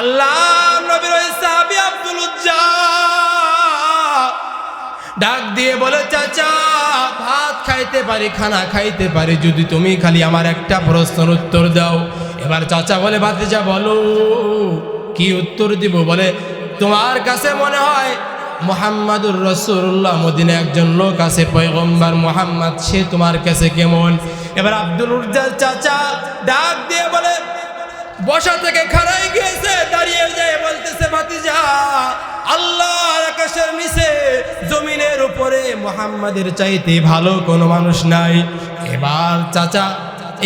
আল্লাহ নবীর সাহাবী আব্দুল ডাক দিয়ে বলে, চাচা, ভাত খাইতে পারি, খানা খাইতে পারি, যদি তুমি খালি আমার একটা প্রশ্নের উত্তর দাও। এবার চাচা বলে, ভাতিজা, বলো, কি উত্তর দিব? বলে, তোমার কাছে মনে হয় মোহাম্মদুর রসুল্লাহ মদিনে একজন লোক আছে, পয়গম্বর মোহাম্মদ, সে তোমার কাছে কেমন? এবার আব্দুল উজ্জাল চাচা ডাক দিয়ে বলে বসা থেকে খাড়াই গিয়েছে দাঁড়িয়ে যায় বলতেছে, ভাতিজা আল্লাহ আকাশের নিচে জমিনের উপরে মোহাম্মদের চাইতে ভালো কোনো মানুষ নাই। এবার চাচা,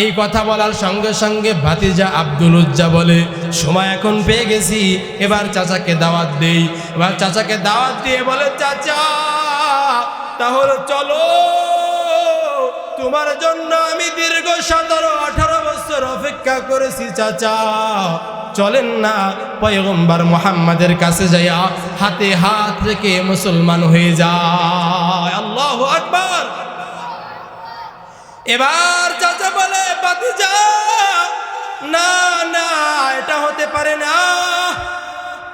এই কথা বলার সঙ্গে সঙ্গে ভাতিজা আব্দুল উজ্জা বলে, সময় এখন পেয়ে গেছি, এবার চাচাকে দাওয়াত দেই। এবার চাচাকে দাওয়াত দিয়ে বলে, চাচা, তাহলে চলো, তোমার জন্য আমি দীর্ঘ সতেরো, আঠারো অপেক্ষা করেছি, চাচা। চলেন না, পয়গম্বর মোহাম্মদের কাছে যাইয়া হাতে হাত রেখে মুসলমান হয়ে যায়। আল্লাহ আকবর। এবার চাচা বলে না না, এটা হতে পারে না।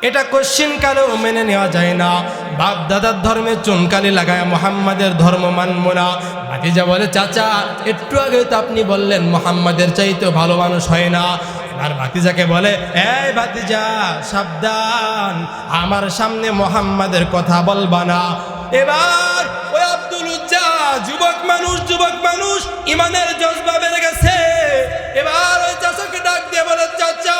এটা কোশ্চিন কালেও মেনে নেওয়া যায় না। বাপ দাদার ধর্মে চুনকালি লাগায় মোহাম্মদের ধর্ম মানব না। ভাতিজা বলে, চাচা, একটু আগে তো আপনি বললেন মোহাম্মদের চাইতে ভালো মানুষ হয় না। আর ভাতিজাকে বলে, এই ভাতিজা, সাবধান। আমার সামনে মোহাম্মদের কথা বলবা না। এবার ওই আব্দুল উজ্জা, যুবক মানুষ যুবক মানুষ ইমানের জজবা বেড়ে গেছে। এবার ওই চাচাকে ডাক দিয়ে বলে, চাচা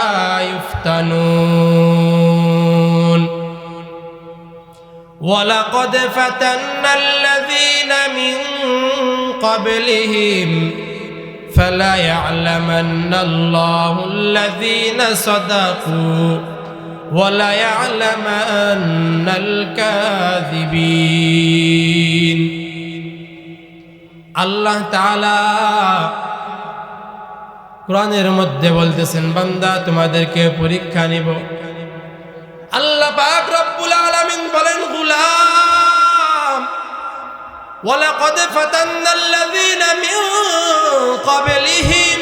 يفتنون ولقد فتنا الذين من قبلهم فلا يعلمن الله الذين صدقوا ولا يعلمن الكاذبين الله تعالى কোরআনের মধ্যে বলতেছেন বান্দা তোমাদেরকে পরীক্ষা নিব আল্লাহ পাক রব্বুল আলামিন বলেন গুলাম ولقد فتنا الذين من قبلهم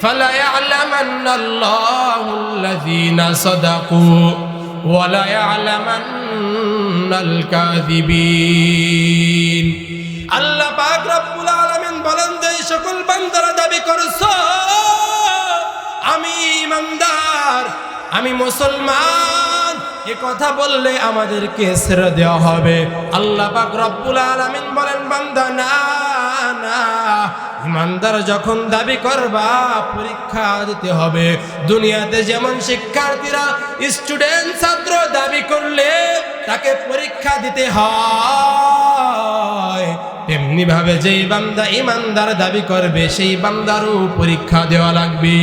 فليعلمن الله الذين صدقوا وليعلمن الكاذبين আল্লাহ পাক রব্বুল আলামিন বলেন, যে সকল বান্দারা দাবি করছ, আমি ইমানদার, আমি মুসলমান, এ কথা বললে আমাদেরকে ছেড়ে দেওয়া হবে। আল্লাহ পাক রব্বুল আলামিন বলেন, বান্দা, না না, ইমানদার যখন দাবি করবা, পরীক্ষা দিতে হবে। দুনিয়াতে যেমন শিক্ষার্থীরা স্টুডেন্ট, ছাত্র দাবি করলে তাকে পরীক্ষা দিতে হয়। তেমনি ভাবে যেই বান্দা ইমানদার দাবি করবে, সেই বান্দারও পরীক্ষা দেওয়া লাগবে।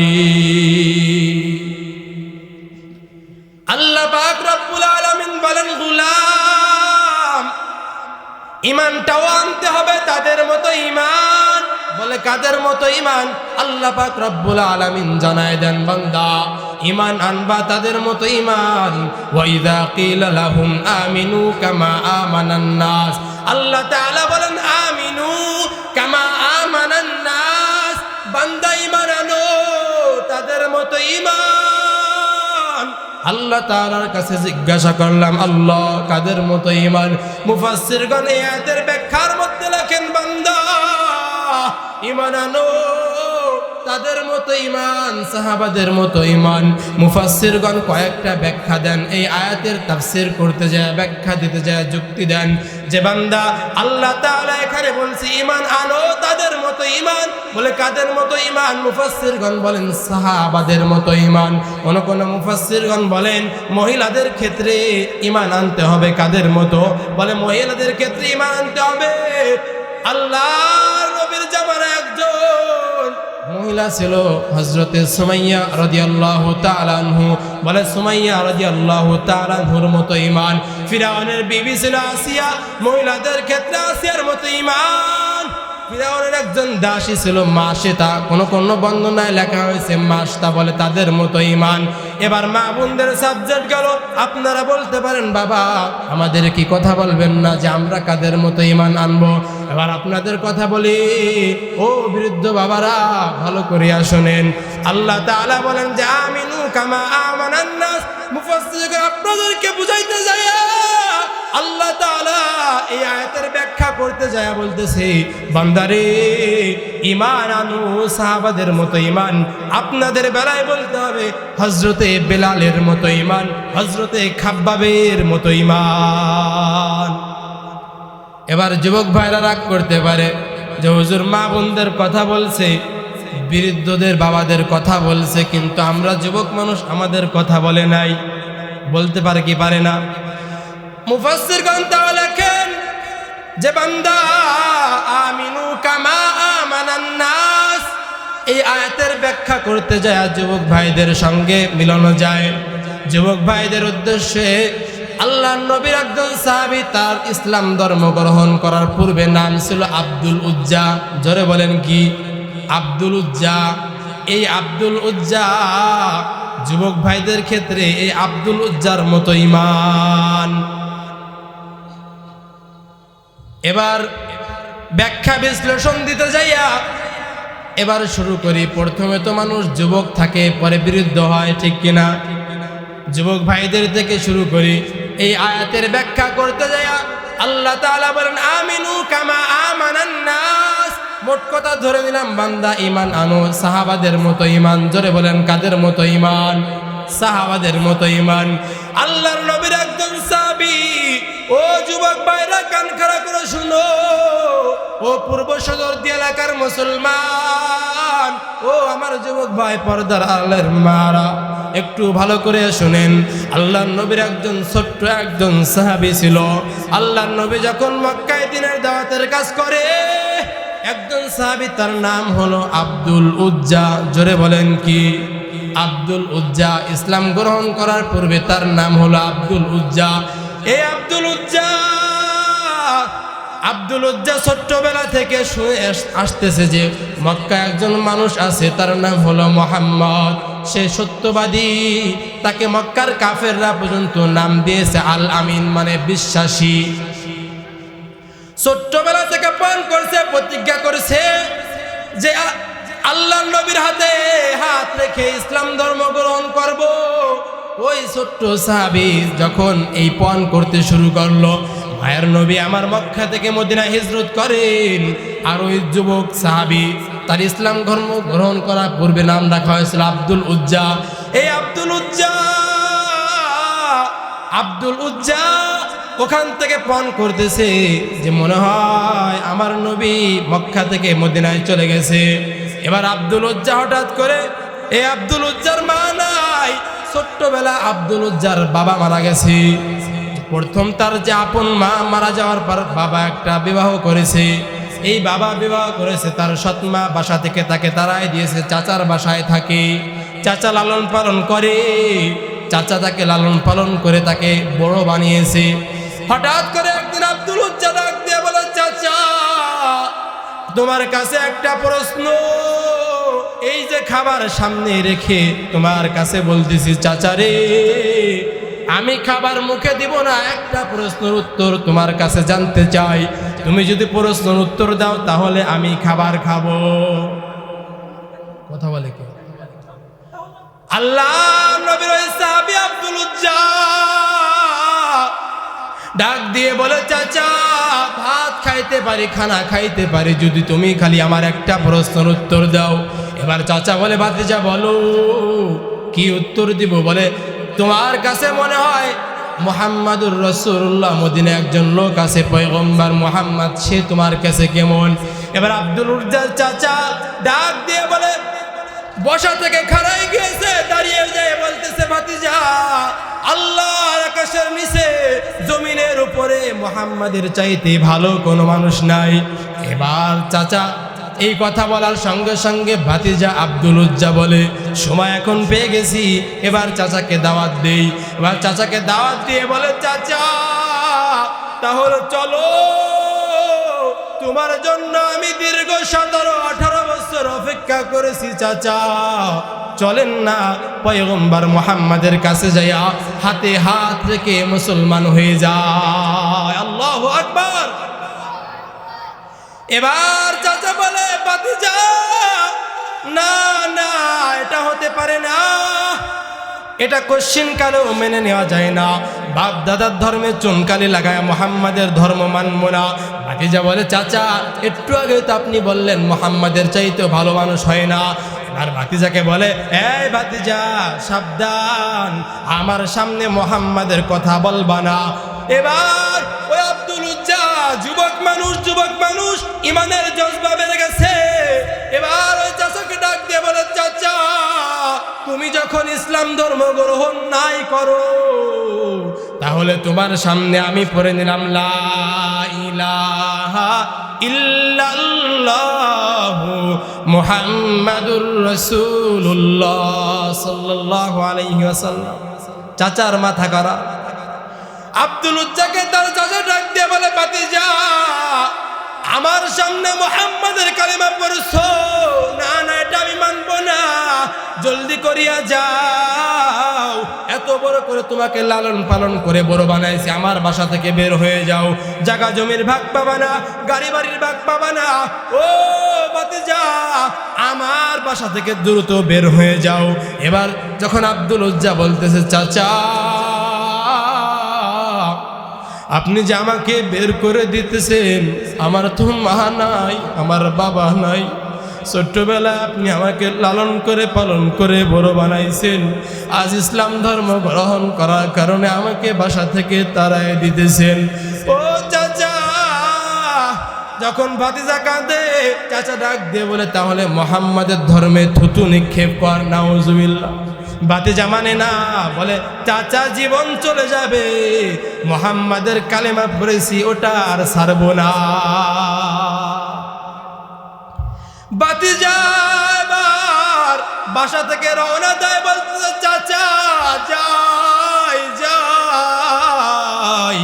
আল্লাহ পাক রব্বুল আলামিন বলেন, গুলাম, ইমানটাও আনতে হবে তাদের মতো ইমান। বলে, কাদের মতো ইমান? আল্লাহ পাক রব্বুল আলামিন জানায় দেন, বান্দা, ইমান আনবা তাদের মতো ইমান। ওয়াইদা কিলা লাহুম আমিনু কামা আমানান নাস। আল্লাহ তাআলা বলেন, আমিনু কামা আমানান নাস। বান্দা তাদের মতো ইমান আল্লাহ তাআলার কাছে জিজ্ঞাসা করলাম, আল্লাহ, কাদের মতো ইমান মুফাসসিরগণ এই আয়াতের ব্যাখ্যার মধ্যে লেখেন, বান্দা ইমান আনো, তাদের মতো ইমান সাহাবাদের মতো ইমান মুফাসসিরগণ কয়েকটা ব্যাখ্যা দেন, এই আয়াতের তাফসির করতে যায়, ব্যাখ্যা দিতে যায়, যুক্তি দেন। যে বান্দা আল্লাহ তাআলা এখানে বলছে ইমান আনো তাদের মতো ইমান বলে, কাদের মতো ইমান মুফাসসিরগণ বলেন, সাহাবাদের মতো ইমান কোন কোন মুফাসসিরগণ বলেন, মহিলাদের ক্ষেত্রে ইমান আনতে হবে কাদের মতো? বলে, মহিলাদের ক্ষেত্রে ইমান আনতে হবে আল্লাহ নবীর জামানা একজন। মহিলা ছিল হজরতে সুমাইয়া রাদিয়াল্লাহু তাআলা আনহু। বলে, সুমাইয়া রাদিয়াল্লাহু তাআলা আনহুর মতো ঈমান। ফিরাউনের বিবি ছিল আসিয়া, মহিলাদের ক্ষেত্রে আসিয়ার মতো ইমান ফিরাউনের একজন দাসী ছিল মাসিতা কোনো কোনো বর্ণনায় লেখা হয়েছে মাস তা বলে তাদের মতো ইমান এবার মা বোনদের সাবজেক্ট গেল, আপনারা বলতে পারেন, বাবা, আমাদের কি কথা বলবেন না যে আমরা কাদের মতো ইমান আনব? এবার আপনাদের কথা বলি, ও বৃদ্ধ বাবারা, ভালো করিয়া শোনেন। আল্লাহ তাআলা বলেন যে, আমিনু কামা আমানান নাস। মুফাসসির আপনাদেরকে বুঝাইতে যায় আল্লাহ এই আয়াতের ব্যাখ্যা করতে যায় বলতেছে, বান্দারে ইমান আনু, সাহাবাদের মতো ইমান আপনাদের বেলায় বলতে হবে হজরতে বেলালের মতো ইমান হজরতে খাব্বাবের মতো ইমান এবার যুবক ভাইরা রাগ করতে পারে যে হুজুর মা বোনদের কথা বলছে, বৃদ্ধদের বাবাদের কথা বলছে, কিন্তু আমরা যুবক মানুষ আমাদের কথা বলে নাই। বলতে পারে কি পারে না? মুফাসসির তাও লেখেন যে বান্দা, আমিনু কামা আমানান নাস। এই আয়াতের ব্যাখ্যা করতে যায় যুবক ভাইদের সঙ্গে মিলানো যায়। যুবক ভাইদের উদ্দেশ্যে আল্লাহ নবীর একজন সাহাবী তার ইসলাম ধর্ম গ্রহণ করার পূর্বে নাম ছিল আব্দুল উজ্জা। জোরে বলেন কি? আব্দুল উজ্জা। এই আব্দুল উজ্জা যুবক ভাইদের ক্ষেত্রে এই আব্দুল উজ্জার মতো ইমান। এবার ব্যাখ্যা বিশ্লেষণ দিতে যাইয়া এবার শুরু করি। প্রথমে তো মানুষ যুবক থাকে, পরে বিরুদ্ধ হয়, ঠিক কিনা? যুবক ভাইদের থেকে শুরু করি। এই আয়াতের ব্যাখ্যা করতে যাইয়া আল্লাহ তাআলা বলেন, আমিনু কামা আমানান নাস। মোট কথা ধরে নিলাম, বান্দা ইমান আনো, সাহাবাদের মতো ইমান জোরে বলেন, কাদের মতো ইমান সাহাবাদের মতো ইমান আল্লাহর নবীর একজন সাহাবী ও যুবক ভাইরা, কান খাড়া করে শুনো। ও পূর্ব সদরদি এলাকার মুসলমান। ও আমার যুবক ভাই, পর্দার আলের মারা। একটু ভালো করে শুনেন আল্লাহ নবীর একজন ছোট্ট একজন সাহাবী ছিল। আল্লাহ নবী যখন মক্কায় দিনের দাওয়াতের কাজ করে, একজন সাহাবী তার নাম হলো আব্দুল উজ্জা। জোরে বলেন কি? আব্দুল উজ্জা ইসলাম গ্রহণ করার পূর্বে তার নাম হলো আব্দুল উজ্জা। এই আব্দুল উজ্জা আব্দুল উজ্জা ছোট্টবেলা থেকে আস- আসতেছে যে মক্কা একজন মানুষ আছে, তার নাম হলো মোহাম্মদ। সে সত্যবাদী, তাকে মক্কার কাফেররা পর্যন্ত নাম দিয়েছে আল আমিন মানে বিশ্বাসী। ছোট্টবেলা থেকে পান করছে, প্রতিজ্ঞা করেছে যে আল্লাহ নবীর হাতে হাত রেখে ইসলাম ধর্ম গ্রহণ করব। ওই ছোট্ট সাহাবি যখন এই পণ করতে শুরু করল, মায়ের নবী আমার মক্কা থেকে মদিনা হিজরত করেন। আর ওই যুবক সাহাবি তার ইসলাম ধর্ম গ্রহণ করার পূর্বে নাম রাখা হয়েছিল আব্দুল উজ্জা। এই আব্দুল উজ্জা আব্দুল উজ্জা ওখান থেকে পণ করতেছে যে মনে হয় আমার নবী মক্কা থেকে মদিনায় চলে গেছে। এবার আব্দুল উজ্জা হঠাৎ করে এই আব্দুল উজ্জার মা নাই ছোট্টবেলা আব্দুল উজ্জার বাবা মারা গেছে। প্রথম তার যে আপন মা মারা যাওয়ার পর বাবা একটা বিবাহ করেছে। এই বাবা বিবাহ করেছে, তার সৎমা বাসা থেকে তাকে তারাই দিয়েছে, চাচার বাসায় থাকে। চাচা লালন পালন করে। চাচা তাকে লালন পালন করে তাকে বড় বানিয়েছে। হঠাৎ করে একদিন আব্দুল উজ্জা ডাক দিয়ে বলে, চাচা, তোমার কাছে একটা প্রশ্ন। এই যে খাবার সামনে রেখে তোমার কাছে বলতেছি চাচা রে আমি খাবার মুখে দিব না, একটা প্রশ্নের উত্তর তোমার কাছে জানতে চাই। তুমি যদি প্রশ্নের উত্তর দাও, তাহলে আমি খাবার খাব। কথা বলে কেউ আল্লাহ নবীর সাহাবী আব্দুল ডাক দিয়ে বলে, চাচা, ভাত খাইতে পারি, খানা খাইতে পারি, যদি তুমি খালি আমার একটা প্রশ্নের উত্তর দাও। এবার চাচা বলে, ভাতিজা, বলো, কি উত্তর দিব? বলে, তোমার কাছে মনে হয় মোহাম্মদুর রসুল্লাহ মদিনে একজন লোক আছে, পয়গম্বর মোহাম্মদ, সে তোমার কাছে কেমন? এবার আব্দুল উজ্জার চাচা ডাক দিয়ে বলে, বসা থেকে খাড়াই গিয়েছে, দাঁড়িয়ে যায়, বলতেছে, ভাতিজা আল্লাহ আকাশের নিচে জমিনের উপরে মোহাম্মদের চাইতে ভালো কোনো মানুষ নাই। এবার চাচা এই কথা বলার সঙ্গে সঙ্গে ভাতিজা আব্দুল উজ্জা বলে, সময় এখন পেয়ে গেছি, এবার চাচাকে দাওয়াত দেই। এবার চাচাকে দাওয়াত দিয়ে বলে, চাচা, তাহলে চলো। তোমার জন্য আমি দীর্ঘ সতেরো, আঠারো বছর অপেক্ষা করেছি, চাচা। চলেন না, পয়গম্বর মোহাম্মদের কাছে যাইয়া হাতে হাত রেখে মুসলমান হয়ে যায়। আল্লাহ আকবার। এবার চাচা বলে বাতিজা না না, এটা হতে পারে না। এটা কোশ্চিন কালেও মেনে নেওয়া যায় না। বাপ দাদার ধর্মে চুনকালি লাগায় মোহাম্মদের ধর্ম মানব না। ভাতিজা বলে, চাচা, একটু আগে তো আপনি বললেন মোহাম্মদের চাইতেও ভালো মানুষ হয় না। আর ভাতিজাকে বলে, এই ভাতিজা, সাবধান। আমার সামনে মোহাম্মদের কথা বলবা না। এবার ওই আব্দুল উজ্জা, যুবক মানুষ যুবক মানুষ, ইমানের জজবা বেড়ে গেছে। এবার ওই চাচাকে ডাক দিয়ে বলে, চাচা, তুমি যখন ইসলাম ধর্ম গ্রহণ নাই করো, তাহলে তোমার সামনে আমি পড়ে নিলাম মুহাম্মাদুর রাসূলুল্লাহ সাল্লাল্লাহু চাচার মাথা করা আব্দুল উজ্জাকে তার চাচা ডাক দিয়ে বলে যা আমার সামনে মোহাম্মদের কালিমা পড়ছ। না না, এটা আমি মানবো না। জলদি করিয়া যাও। এত বড় করে তোমাকে লালন পালন করে বড় বানাইছি। আমার বাসা থেকে বের হয়ে যাও। জাগা জমির ভাগ পাবা না, গাড়ি বাড়ির ভাগ পাবা না। ও বাতিজা আমার বাসা থেকে দ্রুত বের হয়ে যাও। এবার যখন আব্দুল উজ্জা বলতেছে, চাচা আপনি যে আমাকে বের করে দিতেছেন, আমার তো মা নাই, আমার বাবা নাই। ছোট্টবেলায় আপনি আমাকে লালন করে পালন করে বড় বানাইছেন। আজ ইসলাম ধর্ম গ্রহণ করার কারণে আমাকে বাসা থেকে তারাই দিতেছেন। ও চাচা, যখন ভাতিজা কাঁদে, চাচা ডাক দিয়ে বলে, তাহলে মোহাম্মদের ধর্মে থুতু নিক্ষেপ কর, নাউজুবিল্লাহ। বাতিজা মানে না, বলে, চাচা জীবন চলে যাবে, মোহাম্মদের কালেমা পড়েছি, ওটা আর ছাড়বো না। বাতিজা এবার বাসা থেকে রওনা দেয় বলতে চাচা, যাই যাই,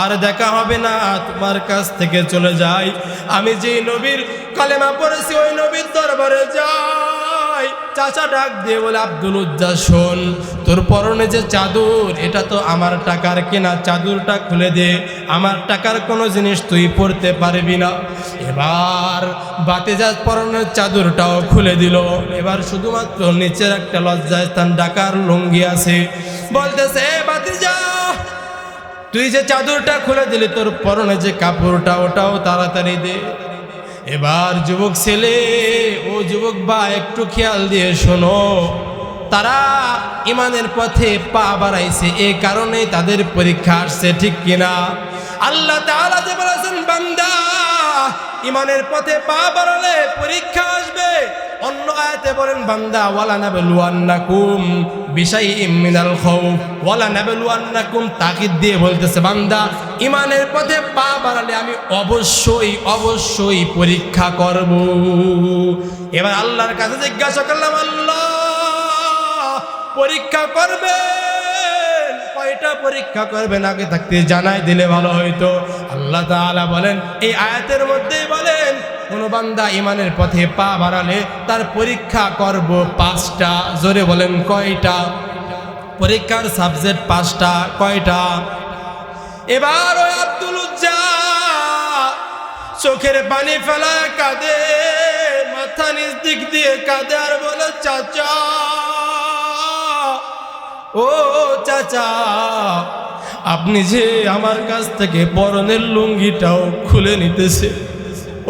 আর দেখা হবে না, তোমার কাছ থেকে চলে যাই। আমি যে নবীর কালেমা পড়েছি, ওই নবীর দরবারে যাই। চাচা ডাক দিয়ে বলে, আব্দুল উজ্জা শোন তোর পরনে যে চাদর, এটা তো আমার টাকার কেনা চাদরটা খুলে দে। আমার টাকার কোনো জিনিস তুই পরতে পারবি না। এবার বাতেজাত পরনের চাদরটাও খুলে দিল। এবার শুধুমাত্র নিচের একটা লজ্জায় স্থান ডাকার লুঙ্গি আছে। বলতেছে বাতিজা, তুই যে চাদরটা খুলে দিলি, তোর পরনে যে কাপড়টা, ওটাও তাড়াতাড়ি দে। এবার যুবক ছেলে ও যুবক বা একটু খেয়াল দিয়ে শোনো। তারা ইমানের পথে পা বাড়াইছে, এ কারণে তাদের পরীক্ষা আসছে, ঠিক কিনা? আল্লাহ বান্দা ইমানের পথে পা বাড়ালে পরীক্ষা আসবে। অন্য আয়াতে বলেন, বান্দা ওয়ালা নাবলুয়ান্নাকুম বিশাইইম মিনাল খাউফ ওয়ালা নাবলুয়ান্নাকুম তাকিদ দিয়ে বলতেছে, বান্দা, ইমানের পথে পা বাড়ালে আমি অবশ্যই অবশ্যই পরীক্ষা করব। এবার আল্লাহর কাছে জিজ্ঞাসা করলাম, আল্লাহ, পরীক্ষা করবেন কয়টা পরীক্ষা করবেন, আগে থাকতে জানাই দিলে ভালো হইতো। আল্লাহ তাআলা বলেন, এই আয়াতের মধ্যেই বলেন, কোন বান্দা ইমানের পথে পা বাড়ালে তার পরীক্ষা করব পাঁচটা। জোরে বলেন, কয়টা? পরীক্ষার সাবজেক্ট পাঁচটা, কয়টা? এবার ওই আব্দুল উজ্জা চোখের পানি ফেলা কাঁদে, মাথা নিচ দিক দিয়ে কাঁদে আর বলে, চাচা ও চাচা, আপনি যে আমার কাছ থেকে পরনের লুঙ্গিটাও খুলে নিতেছে।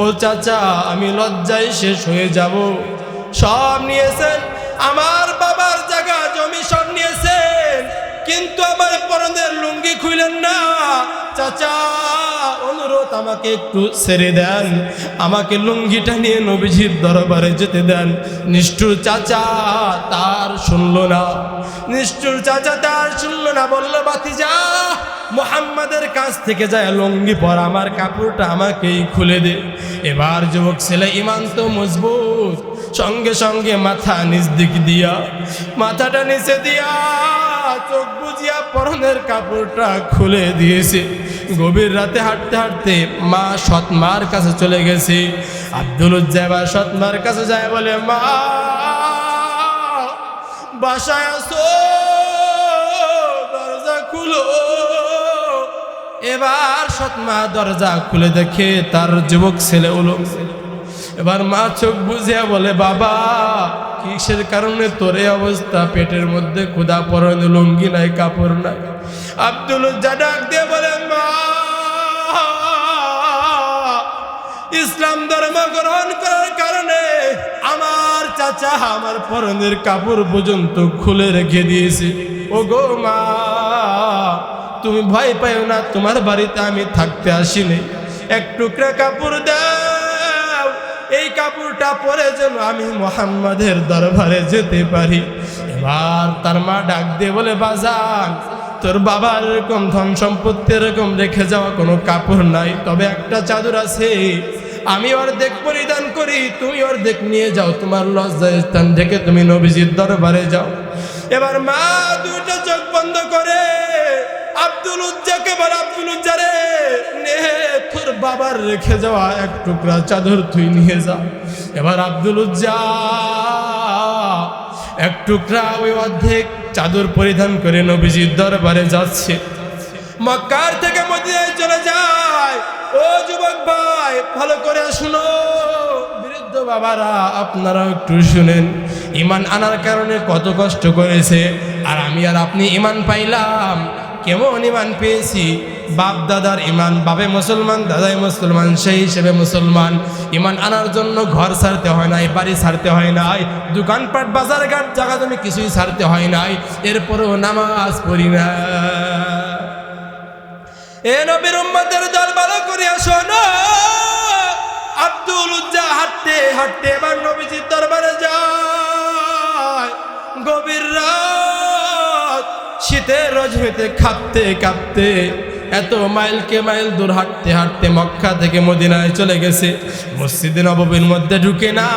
ও চাচা, আমি লজ্জায় শেষ হয়ে যাব। সব নিয়েছেন? আমার বাবার জায়গা জমি সব নিয়েছেন। কিন্তু আমার পরনের লুঙ্গি খুলেন না। চাচা, অনুরোধ আমাকে একটু ছেড়ে দেন। আমাকে লুঙ্গিটা নিয়ে নবীজির দরবারে যেতে দেন। নিষ্ঠুর চাচা তার শুনল না। নিষ্ঠুর চাচা তার শুনল না, বলল বাতি যা মোহাম্মদের কাছ থেকে যায় লুঙ্গি পর, আমার কাপড়টা আমাকেই খুলে দে। এবার যুবক ছেলে ইমান তো মজবুত। সঙ্গে সঙ্গে মাথা নিচ দিক দিয়া, মাথাটা নিচে দিয়া চোখ বুঝিয়া পরনের কাপড়টা খুলে দিয়েছে। গভীর রাতে হাঁটতে হাঁটতে মা সৎমার কাছে চলে গেছে। আব্দুল উজ্জাবা সৎ মার কাছে যায় বলে, মা, বাসায় আসো, দরজা খুলো। এবার সৎমা দরজা খুলে দেখে তার যুবক ছেলে উলম এবার মা চোখ বুঝিয়া বলে, বাবা, কিসের কারণে তোরে অবস্থা? পেটের মধ্যে ক্ষুদা পরনে লুঙ্গি নাই, কাপড় নাই? আব্দুল উজ্জা ডাক দিয়ে বলে, মা, ইসলাম ধর্ম গ্রহণ করার কারণে আমার চাচা আমার পরনের কাপড় পর্যন্ত খুলে রেখে দিয়েছে। ও গো মা, তুমি ভয় পাইও না, তোমার বাড়িতে আমি থাকতে আসিনি। এক টুকরা কাপড় এই কাপড়টা পরে যেন আমি মোহাম্মদের দরবারে যেতে পারি। এবার তার মা ডাক দিয়ে বলে, বাজান, তোর বাবার এরকম ধন সম্পত্তি এরকম রেখে যাওয়া কোনো কাপড় নাই, তবে একটা চাদর আছে। আমি অর্ধেক পরিধান করি, তুমি অর্ধেক নিয়ে যাও, তোমার লজ্জায় স্থান থেকে তুমি নবীজির দরবারে যাও। এবার মা দুটো চোখ বন্ধ করে আব্দুল উজ্জাকে বল, আব্দুল উজ্জারে নে। তোর বাবার রেখে যাওয়া এক টুকরা চাদর তুই নিয়ে যা। এবার আব্দুল উজ্জা, এক টুকরা ওই অর্ধেক চাদর পরিধান করে নবীজির দরবারে যাচ্ছে। মক্কার থেকে মদিনায় চলে যায়। ও যুবক ভাই, ভালো করে শুনো। বৃদ্ধ বাবারা, আপনারাও একটু শুনেন। ইমান আনার কারণে কত কষ্ট করেছে। আর আমি আর আপনি ইমান পাইলাম। কেমন ইমান পেয়েছি? বাপ দাদার ইমান, বাপে মুসলমান, দাদাই মুসলমান, সেই হিসেবে মুসলমান। ইমান আনার জন্য ঘর ছাড়তে হয় নাই, বাড়ি ছাড়তে হয় নাই, দোকানপাট বাজার ঘাট জায়গা তুমি কিছুই ছাড়তে হয় নাই, এরপরও নামাজ পড়ি না। এ নবীর উম্মতের দল ভালো করিয়া শোনো। আব্দুল উজ্জা হাঁটতে হাঁটতে এবার নবীজির দরবারে যায়। গভীর রাত, শীতের রজনীতে কাঁপতে কাঁপতে এত মাইলকে মাইল দূর হাঁটতে হাঁটতে মক্কা থেকে মদিনায় চলে গেছে। মসজিদে নববীর মধ্যে ঢুকে না।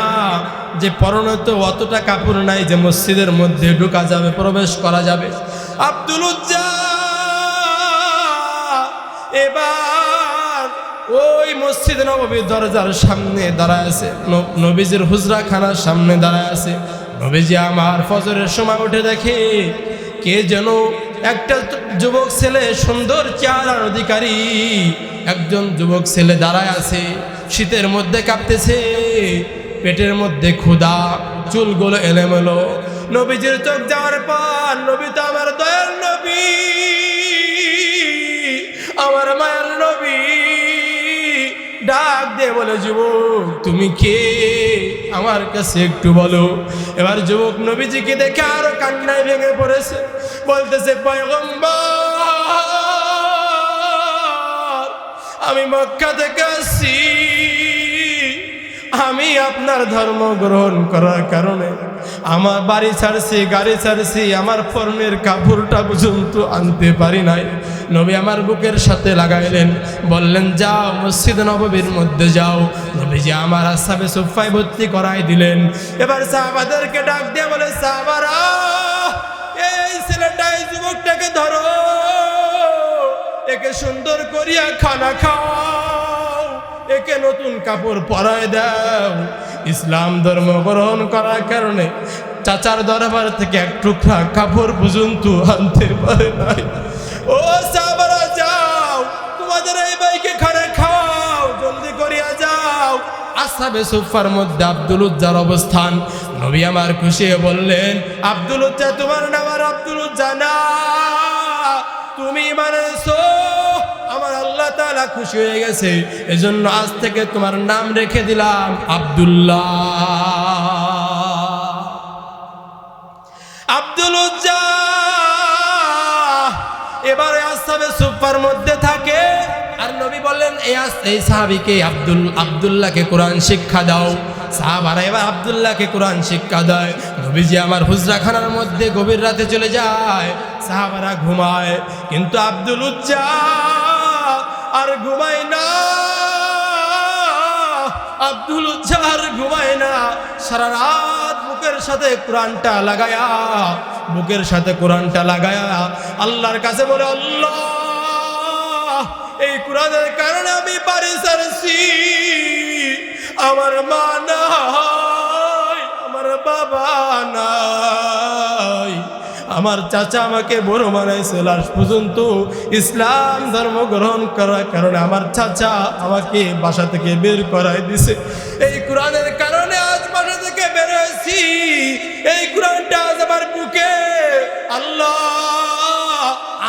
যে পরনে তো অতটা কাপড় নাই যে মসজিদের মধ্যে ঢুকা যাবে, প্রবেশ করা যাবে। আব্দুল এবার ওই মসজিদ নবীর দরজার সামনে দাঁড়ায় আছে। নবীজির হুজরা খানার সামনে দাঁড়ায় আছে। নবীজি আমার ফজরের সময় উঠে দেখে, কে যেন একটা যুবক ছেলে সুন্দর চেহারার অধিকারী। একজন যুবক ছেলে দাঁড়ায় আছে, শীতের মধ্যে কাঁপতেছে, পেটের মধ্যে ক্ষুধা, চুলগুলো এলেমেলো। নবীজির চোখ যাওয়ার পর, নবী তো আমার দয়াল নবী। আমার নবী ডাক দিয়ে বলে, যুবক, তুমি কে? আমার কাছে একটু বলো। এবার যুবক নবীজিকে দেখে আরও কান্নায় ভেঙে পড়েছে। বলতেছে আমি মক্কা থেকে আসছি। আমি আপনার ধর্ম গ্রহণ করার কারণে আমার বাড়ি ছাড়ছি, গাড়ি ছাড়ছি, আমার ফর্মের কাপড়টা পর্যন্ত আনতে পারি নাই। নবী আমার বুকের সাথে লাগাইলেন। বললেন, যাও, মসজিদ নববীর মধ্যে যাও। নবীজি আমার আসাবে সোফাই ভর্তি করাই দিলেন। এবার সাহাবাদেরকে ডাক দিয়ে বলে, সাহাবারা, এই ছেলেটা, এই যুবকটাকে ধরো। একে সুন্দর করিয়া খানা খাও। একে নতুন কাপড় পরায় দাও। ইসলাম ধর্ম গ্রহণ করার কারণে চাচার দরবার থেকে এক টুকরা কাপড় পর্যন্ত আনতে পারে নাই। ও সাবারা, যাও। তোমাদের এই বাইকে খানা খাও, জলদি করিয়া যাও। আসাবে সুফার মধ্যে আব্দুল উজ্জার অবস্থান। নবী আমার খুশি বললেন, আব্দুল উজ্জা, তোমার নাম আর আব্দুল উজ্জা না। তুমি মানেছো আমার আল্লাহ তাআলা খুশি হয়ে গেছে। এজন্য আজ থেকে তোমার নাম রেখে দিলাম আব্দুল্লাহ। সুপার মধ্যে থাকে। আর নবী বললেন এই সাহাবিকে আব্দুল, আব্দুল্লাহকে কোরআন শিক্ষা দাও। সাহাবারা এবার আব্দুল্লাহকে কোরআন শিক্ষা দেয়। নবীজি আমার হুজরাখানার মধ্যে গভীর রাতে চলে যায়। সাহাবারা ঘুমায়, কিন্তু আব্দুল উজ্জা আর ঘুমায় না। আব্দুল উজ্জা আর ঘুমায় না। সারা রাত বুকের সাথে কোরআনটা লাগায়া, বুকের সাথে কোরআনটা লাগায়া, আল্লাহর কাছে বলে, আল্লাহ এই কোরআনের কারণে আমি বাড়ি সারছি আমার মা নাই, আমার বাবা নাই। আমার চাচা আমাকে বড় বানাইছে লাস্ট পর্যন্ত ইসলাম ধর্ম গ্রহণ করার কারণে আমার চাচা আমাকে বাসা থেকে বের করাই দিছে। এই কোরআনের কারণে আজ বাসা থেকে বের হয়েছি। এই কোরআনটা আজ আমার বুকে। আল্লাহ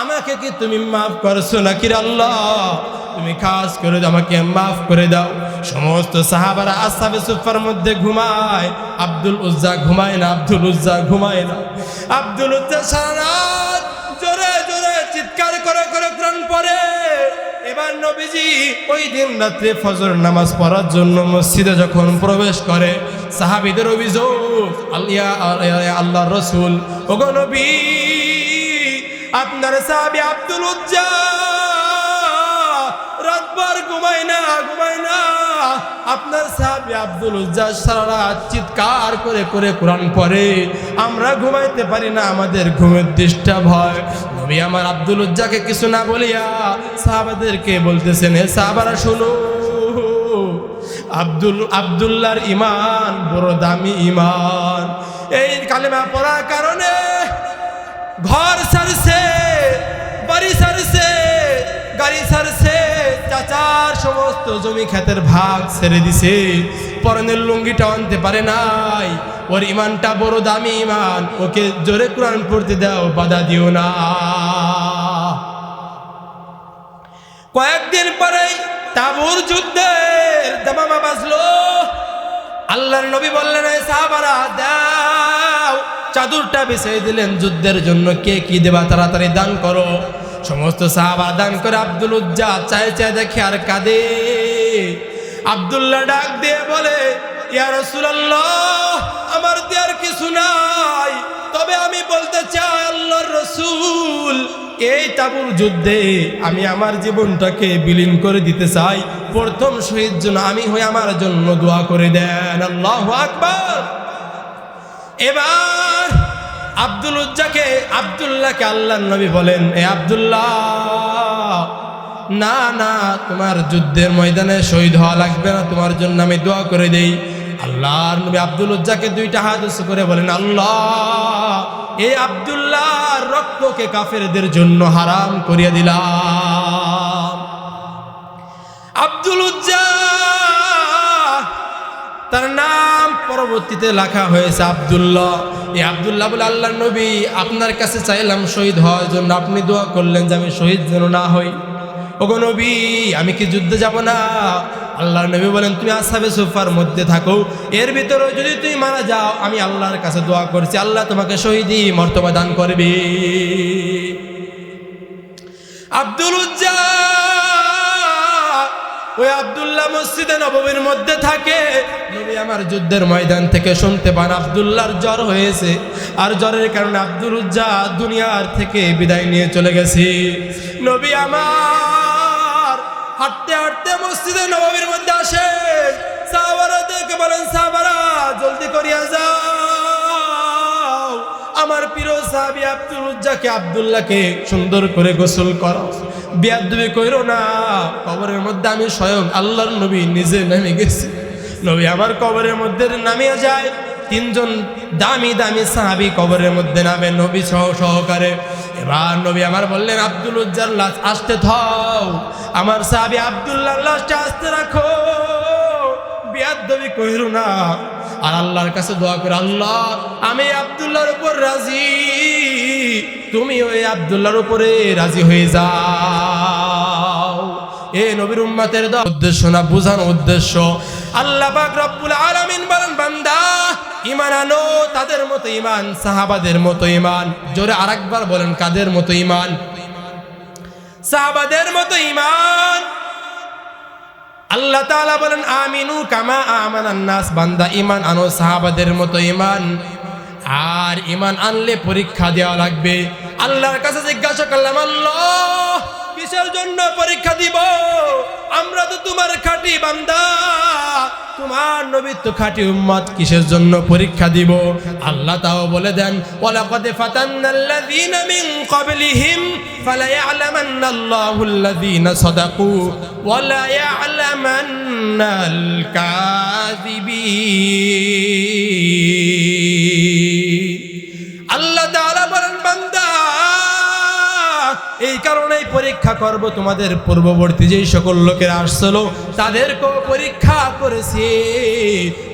আমাকে কি তুমি মাফ করছ নাকি আল্লাহ? তুমি খাস করে আমাকে মাফ করে দাও। সমস্ত সাহাবারা আসাবে সুফার মধ্যে ঘুমায়। আব্দুল উজ্জা ঘুমায় না, আব্দুল উজ্জা ঘুমায় না। আব্দুল উজ্জা সারা জোরে জোরে চিৎকার করে করে কোরআন পড়ে। এবার নবীজি ওই দিন রাত্রে ফজর নামাজ পড়ার জন্য মসজিদে যখন প্রবেশ করে, সাহাবিদের অভিযোগ আল্লাহ রসুল, ওগো নবী আপনার সাহাবি আব্দুল উজ্জা। রাতবার ঘুমায় না ঘুমায় না। আপনার সাহাবি আব্দুল উজ্জা সারা রাত চিৎকার করে করে কোরআন পড়ে। আমরা ঘুমাইতে পারি না, আমাদের ঘুমের ডিস্টার্ব হয়। নবী আমার আব্দুল উজ্জাকে কিছু না বলিয়া সাহাবাদেরকে বলতেছেন হে সাহাবারা, শুনো। আব্দুল, আব্দুল্লাহর ইমান বড় দামি ইমান এই কালেমা পড়ার কারণে ঘর সারছে বাড়ি সারছে, গাড়ি সারছে, চাচার সমস্ত জমি ক্ষেতের ভাগ ছেড়ে দিছে। পরনের লুঙ্গিটা আনতে পারে নাই, ওর ইমানটা বড় দামি ইমান, ওকে জোরে কোরআন পড়তে দাও, বাধা দিও না। কয়েকদিন পরেই তাবুর যুদ্ধের দামামা বাজলো। আল্লাহর নবী বললেন "এই সাহাবারা, দাও, চাদরটা বিছিয়ে দিলেন। যুদ্ধের জন্য কে কি দেবা তাড়াতাড়ি দান করো। সমস্ত সাহাবা দান করে আব্দুল উজ্জা চাই চায় দেখে আর কাঁদে। আব্দুল্লাহ ডাক দিয়ে বলে, ইয়া রাসূলুল্লাহ, আমার দেওয়ার কিছু নাই। তবে আমি বলতে চাই, আল্লাহর রসুল, এই তাবুর যুদ্ধে আমি আমার জীবনটাকে বিলীন করে দিতে চাই। প্রথম শহীদ জন্য আমি হয়ে আমার জন্য দোয়া করে দেন। আল্লাহ আকবার। এবার আব্দুল উজ্জাকে আব্দুল্লাহকে আল্লাহ নবী বলেন, এ আব্দুল্লাহ, না না, তোমার যুদ্ধের ময়দানে শহীদ হওয়া লাগবে না, তোমার জন্য আমি দোয়া করে দেই। আল্লাহর নবী আব্দুল উজ্জাকে দুইটা হাত উঁচু করে বলেন, আল্লাহ এই আব্দুল্লাহর রক্তকে কাফেরদের জন্য হারাম করিয়া দিলাম। আব্দুল উজ্জা তার নাম পরবর্তীতে লেখা হয়েছে আব্দুল্লাহ। এই আব্দুল্লাহ বলে আল্লাহ নবী, আপনার কাছে চাইলাম শহীদ হওয়ার জন্য। আপনি দোয়া করলেন যে আমি শহীদ যেন না হই। ওগো নবী, আমি কি যুদ্ধে যাব না? আল্লাহর নবী বলেন, তুমি আসাবে সোফার মধ্যে থাকো। এর ভিতরে যদি তুমি মারা যাও, আমি আল্লাহর কাছে দোয়া করছি। আল্লাহ তোমাকে শহীদি মর্তবা দান করবে। আব্দুল উজ্জা ওই আবদুল্লাহ মসজিদে নবমীর মধ্যে থাকে। নবী আমার যুদ্ধের ময়দান থেকে শুনতে পান, আব্দুল্লাহর জ্বর হয়েছে। আর জ্বরের কারণে আব্দুল উজ্জা দুনিয়ার থেকে বিদায় নিয়ে চলে গেছে। নবী আমার হাঁটতে হাঁটতে মসজিদে নবমীর মধ্যে আসে। সাহাবারা দেখে বলেন, সাহাবারা, জলদি করিয়া যাও আমার প্রিয় সাহাবি আব্দুল উজ্জাকে, আব্দুল্লাহকে সুন্দর করে গোসল করো। বিয়াদবি কইরো না, কবরের মধ্যে আমি স্বয়ং আল্লাহর নবী নিজে নেমে গেছি। নবী আমার কবরের মধ্যে নামিয়ে যায়, তিনজন দামি দামি সাহাবি কবরের মধ্যে নামে নবী সহ সহকারে। এবার নবী আমার বললেন, আব্দুল উজ্জার লাশ আসতে থাও। আমার সাহাবি আব্দুল্লাহ লাশটা আসতে রাখো। বিয়াদবি কইরো না আর আল্লাহর কাছে দোয়া করে, আল্লাহ, আমি আব্দুল্লাহর উপর রাজি। তুমি ওই আব্দুল্লাহর উপরে রাজি হয়ে যাও। এ নবীর উম্মাতের দোয়া, উদ্দেশ্য না, বুঝানো উদ্দেশ্য। আল্লাহ পাক রব্বুল আলামিন বলেন, বান্দা ইমান আনো, তাদের মতো ইমান সাহাবাদের মতো ইমান জোরে আরেকবার বলেন, কাদের মতো ইমান সাহাবাদের মতো ইমান আল্লাহ তাআলা বলেন, আমিনু কামা আমানান নাস বান্দা ইমান আনো, সাহাবাদের মতো ইমান আর ইমান আনলে পরীক্ষা দেওয়া লাগবে। আল্লাহর কাছে জিজ্ঞাসা করলাম, আল্লাহ কিসের জন্য পরীক্ষা দিব। আমরা তো তোমার খাঁটি বান্দা। তোমার নবী তো খাঁটি উম্মত, কিসের জন্য পরীক্ষা দিব? আল্লাহ তাও বলে দেন, ওয়ালাকাদ ফাতান্নাল্লাযীনা মিন ক্বাবলিহিম ফালায়ালামান্নাল্লাহু আল্লাযীনা সাদাকু ওয়ালা ইয়ালামান্নাল কাযিবিন. এই কারণেই পরীক্ষা করব তোমাদের পূর্ববর্তী যেই সকল লোকেরা আসছিল, তাদেরকেও পরীক্ষা করেছি।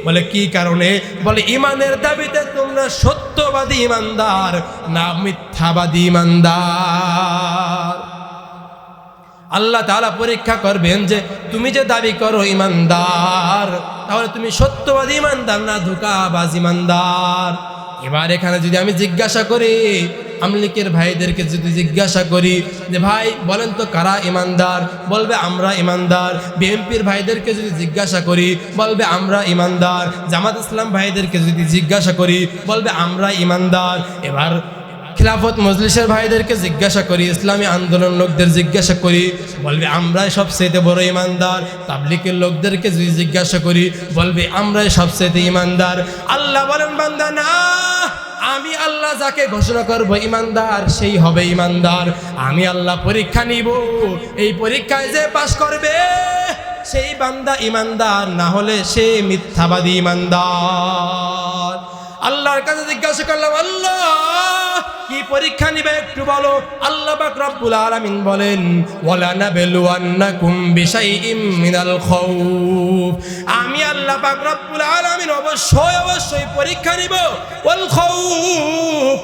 বলে, কি কারণে? বলে, ইমানের দাবিতে তোমরা সত্যবাদী ইমানদার, না মিথ্যাবাদী ইমানদার? আল্লাহ তাআলা পরীক্ষা করবেন যে, তুমি যে দাবি করো ইমানদার, তাহলে তুমি সত্যবাদী ইমানদার না ধোকাবাজ ইমানদার? এবার এখানে যদি আমি জিজ্ঞাসা করি আমলিকের ভাইদেরকে যদি জিজ্ঞাসা করি যে, ভাই, বলেন তো কারা ইমানদার? বলবে, আমরা ইমানদার। বিএনপির ভাইদেরকে যদি জিজ্ঞাসা করি, বলবে, আমরা ইমানদার। জামাত ইসলাম ভাইদেরকে যদি জিজ্ঞাসা করি, বলবে, আমরা ইমানদার। এবার খিলাফত মজলিসের ভাইদেরকে জিজ্ঞাসা করি, ইসলামী আন্দোলন লোকদের জিজ্ঞাসা করি, বলবে, আমরাই সবচেয়ে বড় ইমানদার। তাবলিকের লোকদেরকে যদি জিজ্ঞাসা করি, বলবে, আমরাই সবচেয়ে ইমানদার। আল্লাহ বলেন, বান্দা, না, আমি আল্লাহ যাকে ঘোষণা করব ইমানদার, সেই হবে ইমানদার। আমি আল্লাহ পরীক্ষা নিব, এই পরীক্ষায় যে পাশ করবে, সেই বান্দা ইমানদার, না হলে সে মিথ্যাবাদী ইমানদার। আল্লাহর কাছে জিজ্ঞাসা করলাম, আল্লাহ কি পরীক্ষা নিবে একটু বলো? আল্লাহ পাক রব্বুল আলামিন বলেন, ওয়ালা নাবলুয়ান্নাকুম বিশাইইম মিনাল খাউফ আমি আল্লাহ পাক রব্বুল আলামিন অবশ্যই অবশ্যই পরীক্ষা নিব। ওয়াল খাউফ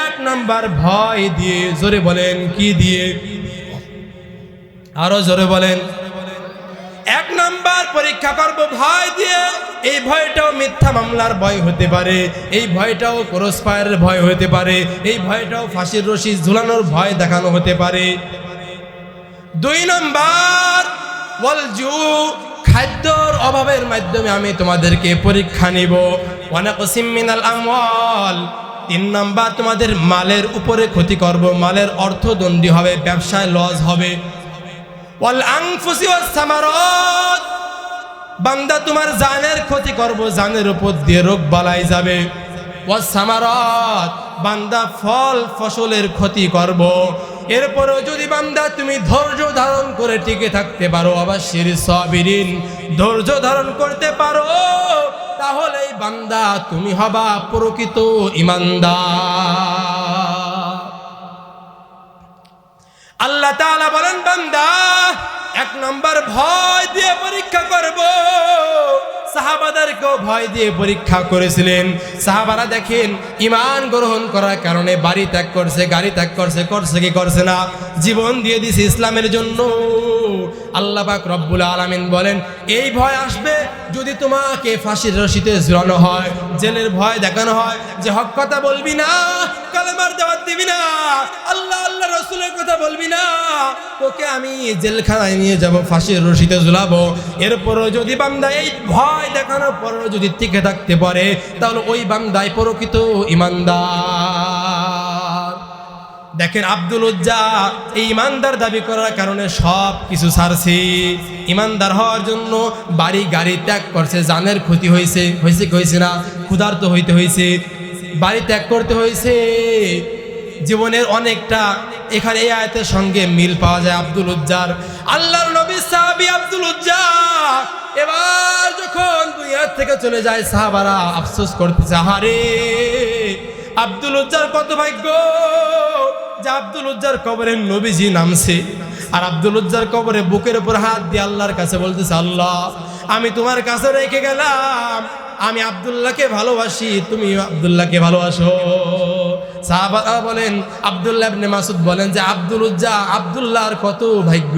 এক নাম্বার ভয় দিয়ে জোরে বলেন, কি দিয়ে? আরও জোরে বলেন। এক নাম্বার পরীক্ষা করব ভয় দিয়ে। এই ভয়টাও মিথ্যা মামলার ভয় হতে পারে। এই ভয়টাও ক্রস ফায়ারের ভয় হতে পারে। এই ভয়টাও ফাঁসির রশি ঝুলানোর ভয় দেখানো হতে পারে। দুই নাম্বার, ওয়ালজু, খাদ্যর অভাবের মাধ্যমে আমি তোমাদেরকে পরীক্ষা নিব। অনেক মিনাল আমওয়াল। তিন নাম্বার, তোমাদের মালের উপরে ক্ষতি করব। মালের অর্থদণ্ডী হবে, ব্যবসায় লস হবে। ওয়াল বান্দা তোমার জানের ক্ষতি করব, জানের উপর দিয়ে রোগ বালাই যাবে। বান্দা ফল ফসলের ক্ষতি করব। এরপরেও যদি বান্দা তুমি ধৈর্য ধারণ করে টিকে থাকতে পারো আবার অবশ্যই সাবিরিন ধৈর্য ধারণ করতে পারো, তাহলেই বান্দা তুমি হবা প্রকৃত ইমানদার। আল্লাহ তাআলা বলেন, বান্দা, এক নম্বর ভয় দিয়ে পরীক্ষা করব। সাহাবাদেরকেও ভয় দিয়ে পরীক্ষা করেছিলেন। সাহাবারা দেখেন ইমান গ্রহণ করার কারণে বাড়ি ত্যাগ করছে, গাড়ি ত্যাগ করছে করছে কি করছে না? জীবন দিয়ে দিছে ইসলামের জন্য। আল্লাহ পাক রব্বুল আলামিন বলেন, এই ভয় আসবে যদি তোমাকে ফাঁসির রশিতে ঝুলানো হয়, জেলের ভয় দেখানো হয়, যে হক কথা বলবি না, কালেমার দাওয়াত দিবি না। আল্লাহ আল্লাহ রসুলের কথা বলবি না। তোকে আমি জেলখানায় নিয়ে যাব, ফাঁসির রশিতে ঝুলাবো। এরপরও যদি বান্দা এই ভয় দেখানোর পরও যদি টিকে থাকতে পারে, তাহলে ওই বান্দায় প্রকৃত ইমানদার। দেখেন আব্দুল উজ্জা এই ইমানদার দাবি করার কারণে সব কিছু ছাড়ছে ইমানদার হওয়ার জন্য বাড়ি, গাড়ি ত্যাগ করছে, জানের ক্ষতি হয়েছে হয়েছে কি হয়েছে না, ক্ষুধার্ত হইতে হয়েছে, বাড়ি ত্যাগ করতে হয়েছে। জীবনের অনেকটা এখানে এই আয়তের সঙ্গে মিল পাওয়া যায় আব্দুল উজ্জার। আল্লাহর নবী সাহাবী আব্দুল উজ্জা এবার যখন দুনিয়ার থেকে চলে যায়, সাহাবারা আফসোস করতেছে, আহারে, আব্দুল উজ্জার কত ভাগ্য যে আব্দুল উজ্জার কবরে নবীজি নামছে। আর আব্দুল উজ্জার কবরে বুকের উপর হাত দিয়ে আল্লাহর কাছে বলতেছে, আল্লাহ, আমি তোমার কাছে রেখে গেলাম আমি আব্দুল্লাহকে ভালোবাসি তুমি আবদুল্লাহকে ভালোবাসো। সাহাবারা বলেন, আবদুল্লাহ ইবনে মাসুদ বলেন যে, আব্দুল উজ্জা, আবদুল্লাহর কত ভাগ্য।